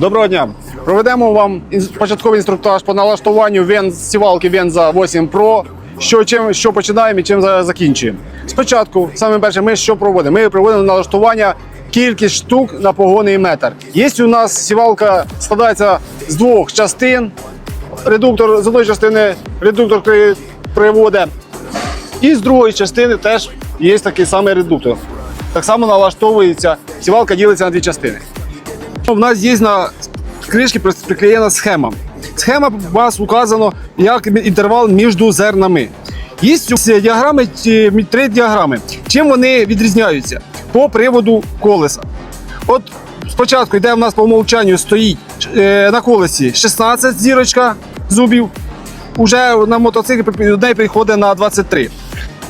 Доброго дня. Проведемо вам початковий інструктаж по налаштуванню вен сівалки Venza 8 Pro. Що, чим, що починаємо і чим за- закінчуємо. Спочатку, саме перше, ми що проводимо? Ми проводимо налаштування кількість штук на погонний метр. Є у нас сівалка складається з двох частин. Редуктор з одної частини редуктор при- приводить, і з другої частини теж є такий самий редуктор. Так само налаштовується, сівалка ділиться на дві частини. У нас є на кришці приклеєна схема. Схема у вас указано як інтервал між зернами. Є діаграми, три діаграми. Чим вони відрізняються? По приводу колеса. От спочатку йде в нас по умовчанню стоїть е, на колесі 16 зірочка зубів. Уже на мотоциклі неї приходить на 23.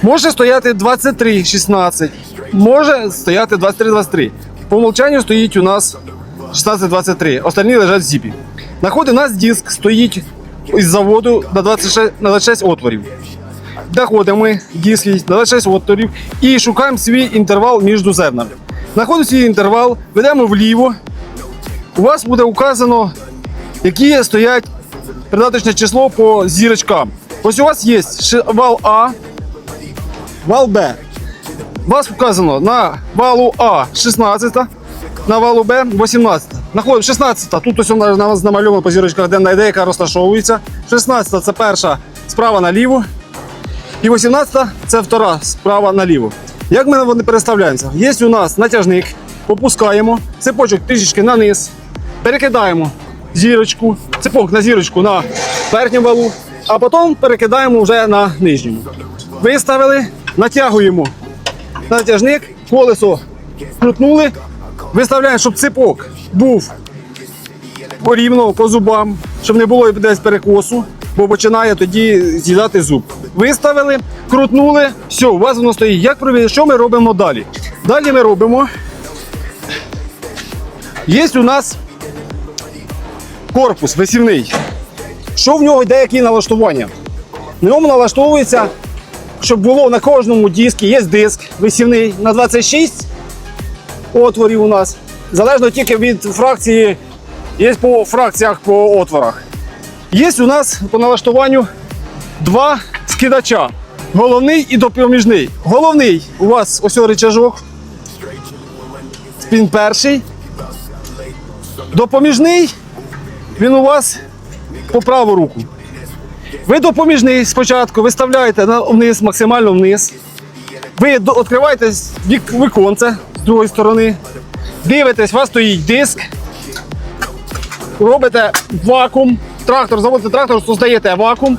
Може стояти 23-16, може стояти 23-23. По умолчанню стоїть у нас 16-23, остальні лежать в зіпі. На ході у нас диск стоїть із заводу на 26, на 26 отворів. Доходимо диск на 26 отворів і шукаємо свій інтервал між зернами. Знаходимо свій інтервал, ведемо вліво. У вас буде указано, які стоять придаточне число по зірочкам. Ось у вас є вал А, вал Б. Вас вказано на валу А 16, на валу Б 18. Находимо 16. Тут ось у нас намальовано по зірочках денна ідея, яка розташовується. 16 це перша справа наліво. І 18 це втора справа наліво. Як ми вони переставляємося? Є у нас натяжник, опускаємо, цепочок трішечки на низ, перекидаємо зірочку, цепок на зірочку на верхню валу, а потім перекидаємо вже на нижньому. Виставили, натягуємо натяжник, колесо крутнули, виставляємо, щоб цепок був порівно по зубам, щоб не було десь перекосу, бо починає тоді з'їдати зуб. Виставили, крутнули, все, у вас воно стоїть. Як провірити, що ми робимо далі? Далі ми робимо. Є у нас корпус висівний. Що в нього йде, які налаштування? В ньому налаштовується, щоб було на кожному диску, є диск висівний на 26 отворів у нас. Залежно тільки від фракції, є по фракціях по отворах. Є у нас по налаштуванню два скидача. Головний і допоміжний. Головний у вас ось о рычажок. Спін перший. Допоміжний він у вас по праву руку. Ви допоміжний спочатку виставляєте вниз, максимально вниз. Ви відкриваєте віконце з другої сторони. Дивитесь, у вас стоїть диск. Робите вакуум. Трактор, заводите трактор, создаєте вакуум.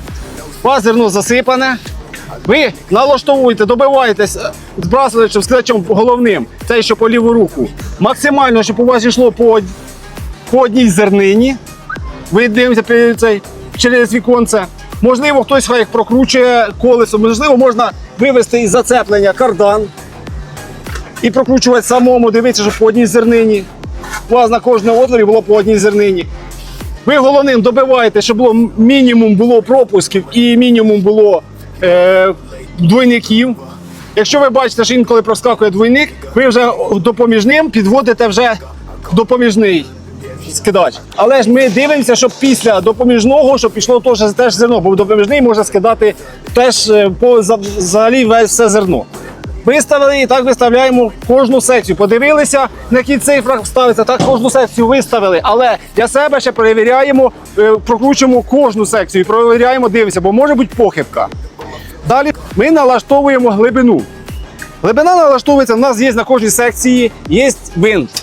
У вас зерно засипане. Ви налаштовуєте, добиваєтесь е, збрасувачем, скречем головним, цей що по ліву руку. Максимально, щоб у вас йшло по, по одній зернині. Ви дивитеся цей, через віконце. Можливо, хтось хай прокручує колесо, можливо, можна вивести із зацеплення кардан і прокручувати самому, дивитися, щоб по одній зернині. У вас на кожному отворі було по одній зернині. Ви головним добиваєте, щоб було мінімум було пропусків і мінімум було е, двойників. Якщо ви бачите, що інколи проскакує двойник, ви вже допоміжним підводите вже допоміжний скидач. Але ж ми дивимося, щоб після допоміжного, щоб пішло теж, теж зерно, бо допоміжний може скидати теж е, по взагалі весь все зерно. Виставили і так виставляємо кожну секцію. Подивилися, на якій цифрах ставиться, так кожну секцію виставили. Але для себе ще перевіряємо, е, прокручуємо кожну секцію і перевіряємо, дивимося, бо може бути похибка. Далі ми налаштовуємо глибину. Глибина налаштовується, у нас є на кожній секції є винт.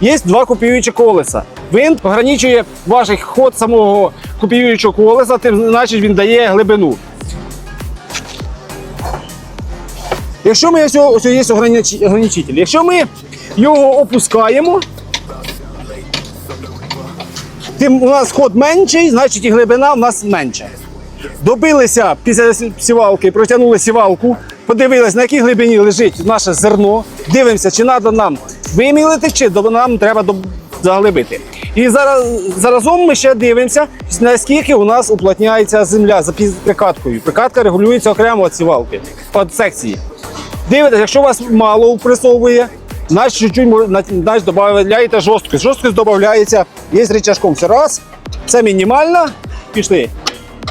Є два копіюючі колеса. Він ограничує ваш ход самого копіюючого колеса, тим значить він дає глибину. Якщо ми ось, ось є ограничитель. Якщо ми його опускаємо, тим у нас ход менший, значить і глибина у нас менша. Добилися після сівалки, протягнули сівалку, подивилися, на якій глибині лежить наше зерно. Дивимося, чи треба нам вимілити, чи нам треба заглибити. І зараз заразом ми ще дивимося, наскільки у нас уплотняється земля за прикаткою. Прикатка регулюється окремо від сівалки, від секції. Дивитесь, якщо вас мало упресовує, Значить, чуть-чуть додаєте жорсткость. Жорсткость додається, є з рычажком. Це раз, це мінімальна, пішли.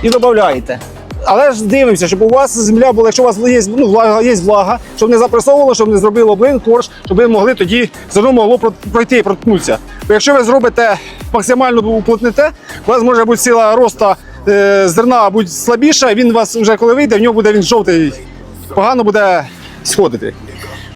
І додаєте. Але ж дивимося, щоб у вас земля була, якщо у вас є, ну, влага, є влага, щоб не запресовувало, щоб не зробило блин, корж, щоб ви могли тоді зерно могло пройти і проткнутися. Бо якщо ви зробите максимально уплотните, у вас може бути сила росту е, зерна бути слабіша, він у вас вже коли вийде, в нього буде він жовтий, погано буде сходити.